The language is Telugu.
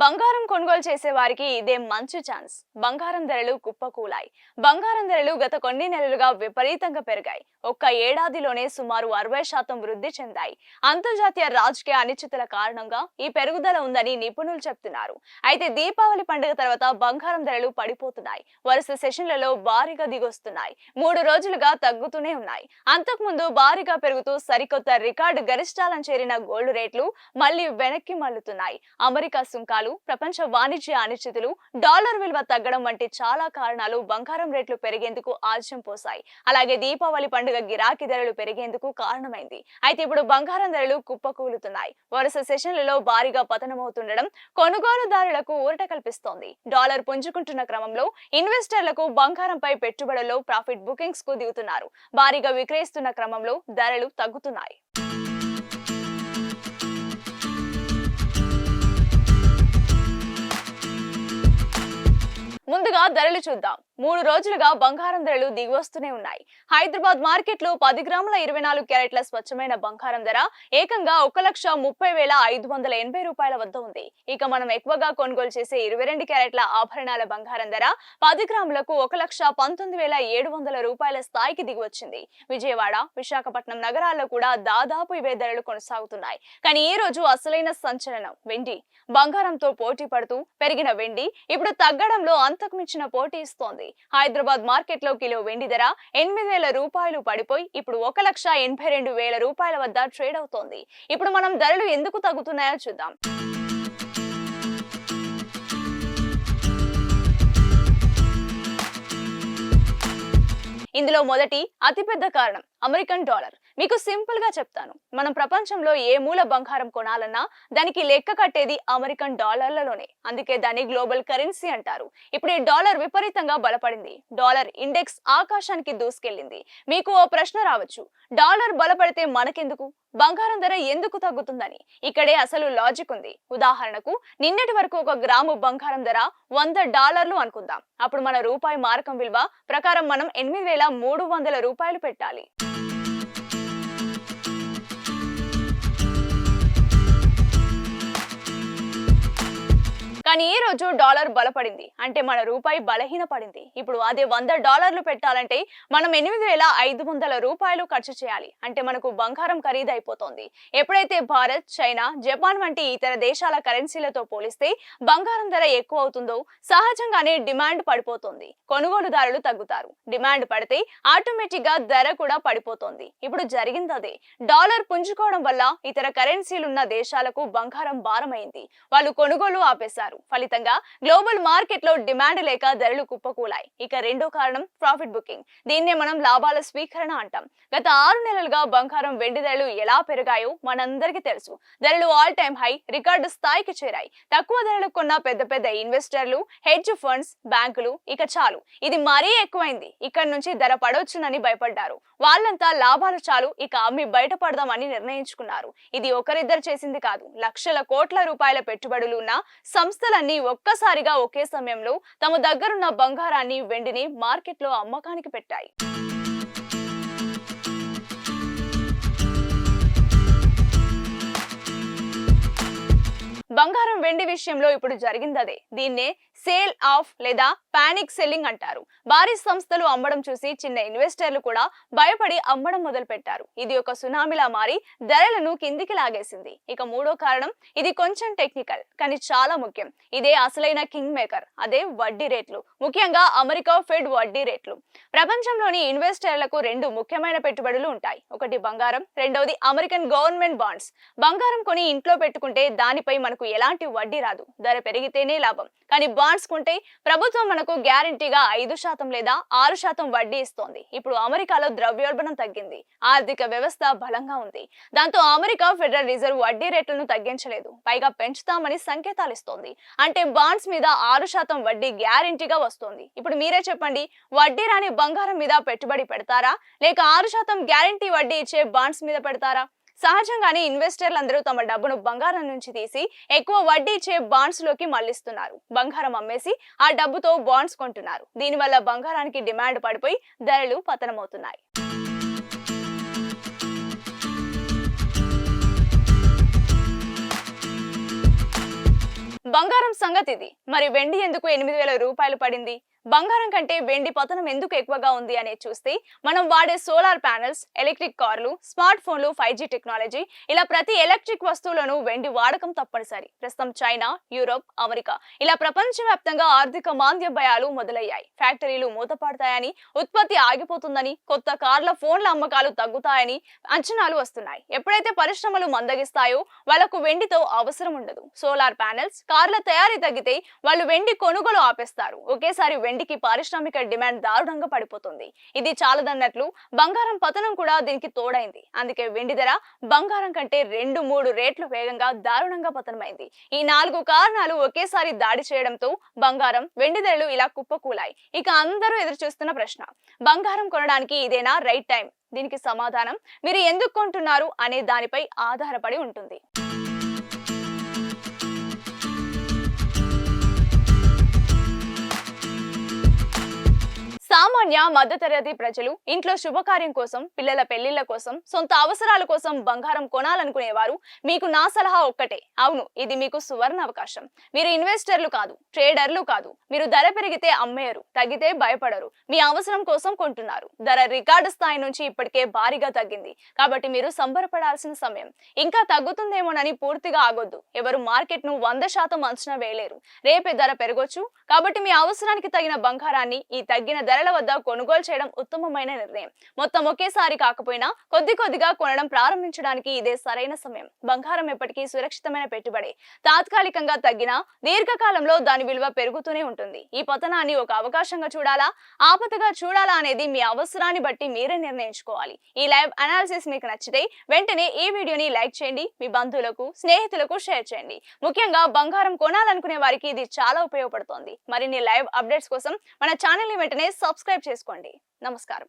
బంగారం కొనుగోలు చేసే వారికి ఇదే మంచి ఛాన్స్ బంగారం ధరలు కుప్పకూలాయి. బంగారం ధరలు గత కొన్ని నెలలుగా విపరీతంగా పెరిగాయి. ఒక్క ఏడాదిలోనే సుమారు అరవై శాతం వృద్ధి చెందాయి. అంతర్జాతీయ రాజకీయ అనిశ్చితుల కారణంగా ఈ పెరుగుదల ఉందని నిపుణులు చెప్తున్నారు. అయితే దీపావళి పండుగ తర్వాత బంగారం ధరలు పడిపోతున్నాయి. వరుస సెషన్లలో భారీగా దిగొస్తున్నాయి. మూడు రోజులుగా తగ్గుతూనే ఉన్నాయి. అంతకుముందు భారీగా పెరుగుతూ సరికొత్త రికార్డు గరిష్టాలను చేరిన గోల్డ్ రేట్లు మళ్ళీ వెనక్కి మళ్ళుతున్నాయి అమెరికా సుంకాలు ప్రపంచ వాణిజ్య అనిశ్చితులు డాలర్ విలువ తగ్గడం వంటి చాలా కారణాలు బంగారం రేట్లు పెరిగేందుకు ఆజ్యం పోసాయి. అలాగే దీపావళి పండుగ గిరాకీ ధరలు పెరిగేందుకు కారణమైంది. అయితే ఇప్పుడు బంగారం ధరలు కుప్పకూలుతున్నాయి. వరుస సెషన్లలో భారీగా పతనమవుతుండడం కొనుగోలుదారులకు ఊరట కల్పిస్తోంది. డాలర్ పుంజుకుంటున్న క్రమంలో ఇన్వెస్టర్లకు బంగారంపై పెట్టుబడుల్లో ప్రాఫిట్ బుకింగ్స్కు దిగుతున్నారు. భారీగా విక్రయిస్తున్న క్రమంలో ధరలు తగ్గుతున్నాయి. ముందుగా ధరలు చూద్దాం. మూడు రోజులుగా బంగారం ధరలు దిగివస్తూనే ఉన్నాయి. హైదరాబాద్ మార్కెట్లో పది గ్రాముల ఇరవై నాలుగు క్యారెట్ల స్వచ్ఛమైన బంగారం ధర ఏకంగా ఒక లక్ష ముప్పై వేల ఐదు వందల ఎనభై రూపాయల వద్ద ఉంది. ఇక మనం ఎక్కువగా కొనుగోలు చేసే ఇరవై రెండు క్యారెట్ల ఆభరణాల బంగారం ధర పది గ్రాములకు ఒక లక్ష పంతొమ్మిది వేల ఏడు వందల రూపాయల స్థాయికి దిగివచ్చింది. విజయవాడ విశాఖపట్నం నగరాల్లో కూడా దాదాపు ఇవే ధరలు కొనసాగుతున్నాయి. కానీ ఈ రోజు అసలైన సంచలనం వెండి. బంగారంతో పోటీ పడుతూ పెరిగిన వెండి ఇప్పుడు తగ్గడంలో అంతకు మించిన పోటీ ఇస్తోంది. హైదరాబాద్ మార్కెట్లో కిలో వెండి ధర ఎనిమిది వేల రూపాయలు పడిపోయి ఇప్పుడు ఒక లక్ష ఎనభై రెండు వేల రూపాయల వద్ద ట్రేడ్ అవుతోంది. ఇప్పుడు మనం ధరలు ఎందుకు తగ్గుతున్నాయో చూద్దాం. ఇందులో మొదటి అతిపెద్ద కారణం అమెరికన్ డాలర్. మీకు సింపుల్గా చెప్తాను. మనం ప్రపంచంలో ఏ మూల బంగారం కొనాలన్నా దానికి లెక్క కట్టేది అమెరికన్ డాలర్లలోనే. అందుకే దాన్ని గ్లోబల్ కరెన్సీ అంటారు. ఇప్పుడు ఈ డాలర్ విపరీతంగా బలపడింది. డాలర్ ఇండెక్స్ ఆకాశానికి దూసుకెళ్ళింది మీకు ఓ ప్రశ్న రావచ్చు. డాలర్ బలపడితే మనకెందుకు? బంగారం ధర ఎందుకు తగ్గుతుందని. ఇక్కడే అసలు లాజిక్ ఉంది. ఉదాహరణకు నిన్నటి వరకు ఒక గ్రాము బంగారం ధర వంద డాలర్లు అనుకుందాం. అప్పుడు మన రూపాయి మారకం విలువ ప్రకారం మనం ఎనిమిది వేల మూడు వందల రూపాయలు పెట్టాలి. కానీ ఈ రోజు డాలర్ బలపడింది. అంటే మన రూపాయి బలహీన పడింది ఇప్పుడు అదే వంద డాలర్లు పెట్టాలంటే మనం ఎనిమిది వేల ఐదు వందల రూపాయలు ఖర్చు చేయాలి. అంటే మనకు బంగారం ఖరీదైపోతోంది. ఎప్పుడైతే భారత్ చైనా జపాన్ వంటి ఇతర దేశాల కరెన్సీలతో పోలిస్తే బంగారం ధర ఎక్కువ అవుతుందో సహజంగానే డిమాండ్ పడిపోతుంది. కొనుగోలుదారులు తగ్గుతారు. డిమాండ్ పడితే ఆటోమేటిక్గా ధర కూడా పడిపోతుంది. ఇప్పుడు జరిగింది అదే డాలర్ పుంజుకోవడం వల్ల ఇతర కరెన్సీలున్న దేశాలకు బంగారం భారమైంది. వాళ్ళు కొనుగోలు ఆపేశారు. ఫలితంగా గ్లోబల్ మార్కెట్లో డిమాండ్ లేక ధరలు కుప్పకూలాయి. ఇక రెండో కారణం ప్రాఫిట్ బుకింగ్. దీన్నే మనం లాభాల స్వీకరణ అంటాం. గత ఆరు నెలలుగా బంగారం వెండి ధరలు ఎలా పెరిగాయో మనందరికీ తెలుసు. ధరలు ఆల్ టైమ్ హై రికార్డు స్థాయికి చేరాయి. తక్కువ ధరలకు కొన్న పెద్ద పెద్ద ఇన్వెస్టర్లు హెడ్జ్ ఫండ్స్ బ్యాంకులు ఇక చాలు. ఇది మరీ ఎక్కువైంది. ఇక్కడ నుంచి ధర పడవచ్చునని భయపడ్డారు. వాళ్ళంతా లాభాలు చాలు ఇక అమ్మి బయటపడదామని నిర్ణయించుకున్నారు. ఇది ఒకరిద్దరు చేసింది కాదు. లక్షల కోట్ల రూపాయల పెట్టుబడులు ఉన్న సంస్థలన్నీ ఒక్కసారిగా ఒకే సమయంలో తమ దగ్గరున్న బంగారాన్ని వెండిని మార్కెట్లో అమ్మకానికి పెట్టాయి. బంగారం వెండి విషయంలో ఇప్పుడు జరిగిందదే. దీన్నే సేల్ ఆఫ్ లేదా పానిక్ సెల్లింగ్ అంటారు. భారీ సంస్థలు అమ్మడం చూసి చిన్న ఇన్వెస్టర్లు కూడా భయపడి అమ్మడం మొదలు పెట్టారు ఇది ఒక సునామీలా మారి ధరలను కిందికి లాగేసింది. ఇక మూడో కారణం ఇది కొంచెం టెక్నికల్ కానీ చాలా ముఖ్యం. ఇదే అసలైన కింగ్ మేకర్ అదే వడ్డీ రేట్లు. ముఖ్యంగా అమెరికా ఫెడ్ వడ్డీ రేట్లు. ప్రపంచంలోని ఇన్వెస్టర్లకు రెండు ముఖ్యమైన పెట్టుబడులు ఉంటాయి. ఒకటి బంగారం రెండవది అమెరికన్ గవర్నమెంట్ బాండ్స్. బంగారం కొని ఇంట్లో పెట్టుకుంటే దానిపై మనకు ఎలాంటి వడ్డీ రాదు. ధర పెరిగితేనే లాభం. కానీ కొంటే ప్రభుత్వం మనకు గ్యారంటీగా ఐదు శాతం లేదా ఆరు శాతం వడ్డీ ఇస్తోంది. ఇప్పుడు అమెరికాలో ద్రవ్యోల్బణం తగ్గింది. ఆర్థిక వ్యవస్థ బలంగా ఉంది. దాంతో అమెరికా ఫెడరల్ రిజర్వ్ వడ్డీ రేట్లను తగ్గించలేదు. పైగా పెంచుతామని సంకేతాలు ఇస్తోంది. అంటే బాండ్స్ మీద ఆరు శాతం వడ్డీ గ్యారంటీగా వస్తోంది. ఇప్పుడు మీరే చెప్పండి వడ్డీ రాని బంగారం మీద పెట్టుబడి పెడతారా? లేక ఆరు శాతం గ్యారంటీ వడ్డీ ఇచ్చే బాండ్స్ మీద పెడతారా? సహజంగానే ఇన్వెస్టర్లు అందరూ తమ డబ్బును బంగారం నుంచి తీసి ఎక్కువ వడ్డీ ఇచ్చే బాండ్స్లోకి మళ్ళిస్తున్నారు బంగారం అమ్మేసి ఆ డబ్బుతో బాండ్స్ కొంటున్నారు. దీనివల్ల బంగారానికి డిమాండ్ పడిపోయి ధరలు పతనమవుతున్నాయి. బంగారం సంగతి ఇది. మరి వెండి ఎందుకు ఎనిమిది వేల రూపాయలు పడింది? బంగారం కంటే వెండి పతనం ఎందుకు ఎక్కువగా ఉంది అనేది చూస్తే మనం వాడే సోలార్ ప్యానెల్స్ ఎలక్ట్రిక్ కార్లు స్మార్ట్ ఫోన్లు ఫైవ్ జీ టెక్నాలజీ ఇలా ప్రతి ఎలక్ట్రిక్ వస్తువులను వెండి వాడకం తప్పనిసరి. ప్రస్తుతం చైనా యూరోప్ అమెరికా ఇలా ప్రపంచవ్యాప్తంగా ఆర్థిక మాంద్య భయాలు మొదలయ్యాయి. ఫ్యాక్టరీలు మూతపడతాయని ఉత్పత్తి ఆగిపోతుందని కొత్త కార్ల ఫోన్ల అమ్మకాలు తగ్గుతాయని అంచనాలు వస్తున్నాయి. ఎప్పుడైతే పరిశ్రమలు మందగిస్తాయో వాళ్ళకు వెండితో అవసరం ఉండదు. సోలార్ ప్యానెల్స్ కార్ల తయారీ తగ్గితే వాళ్ళు వెండి కొనుగోలు ఆపేస్తారు. ఒకేసారి వెండికి పారిశ్రామిక డిమాండ్ దారుణంగా పడిపోతుంది. ఇది చాలదన్నట్లు బంగారం పతనం కూడా దీనికి తోడైంది. అందుకే వెండి ధర బంగారం కంటే రెండు మూడు రేట్లు వేగంగా దారుణంగా పతనమైంది. ఈ నాలుగు కారణాలు ఒకేసారి దాడి చేయడంతో బంగారం వెండి ధరలు ఇలా కుప్పకూలాయి. ఇక అందరూ ఎదురు చూస్తున్న ప్రశ్న బంగారం కొనడానికి ఇదేనా రైట్ టైం? దీనికి సమాధానం మీరు ఎందుకు కొంటున్నారు అనే దానిపై ఆధారపడి ఉంటుంది. సామాన్య మధ్యతరగతి ప్రజలు ఇంట్లో శుభకార్యం కోసం పిల్లల పెళ్ళిళ్ళ కోసం సొంత అవసరాల కోసం బంగారం కొనాలనుకునేవారు మీకు నా సలహా ఒక్కటే. అవును ఇది మీకు సువర్ణ అవకాశం. మీరు ఇన్వెస్టర్లు కాదు ట్రేడర్లు కాదు. మీరు ధర పెరిగితే అమ్మేయరు తగ్గితే భయపడరు. మీ అవసరం కోసం కొంటున్నారు. ధర రికార్డు స్థాయి నుంచి ఇప్పటికే భారీగా తగ్గింది. కాబట్టి మీరు సంబరపడాల్సిన సమయం. ఇంకా తగ్గుతుందేమోనని పూర్తిగా ఆగొద్దు. ఎవరు మార్కెట్ను వంద శాతం అంచనా వేయలేరు. రేపే ధర పెరగొచ్చు. కాబట్టి మీ అవసరానికి తగిన బంగారాన్ని ఈ తగ్గిన ధరల వద్ద కొనుగోలు చేయడం ఉత్తమమైన నిర్ణయం. మొత్తం ఒకేసారి కాకపోయినా కొద్ది కొద్దిగా కొనడం ప్రారంభించడానికి ఇదే సరైన సమయం. బంగారం ఎప్పటికీ సురక్షితమైన పెట్టుబడి. తాత్కాలికంగా తగ్గినా దీర్ఘకాలంలో దాని విలువ పెరుగుతూనే ఉంటుంది. ఈ పతనాన్ని ఒక అవకాశంగా చూడాలా? ఆపదగా చూడాలా అనేది మీ అవసరాన్ని బట్టి మీరే నిర్ణయించుకోవాలి. ఈ లైవ్ అనాలిసిస్ మీకు నచ్చితే వెంటనే ఈ వీడియోని లైక్ చేయండి మీ బంధువులకు స్నేహితులకు షేర్ చేయండి. ముఖ్యంగా బంగారం కొనాలనుకునే వారికి ఇది చాలా ఉపయోగపడుతోంది. మరిన్ని లైవ్ అప్డేట్స్ కోసం మన ఛానల్ని వెంటనే సబ్స్క్రైబ్ చేసుకోండి. నమస్కారం.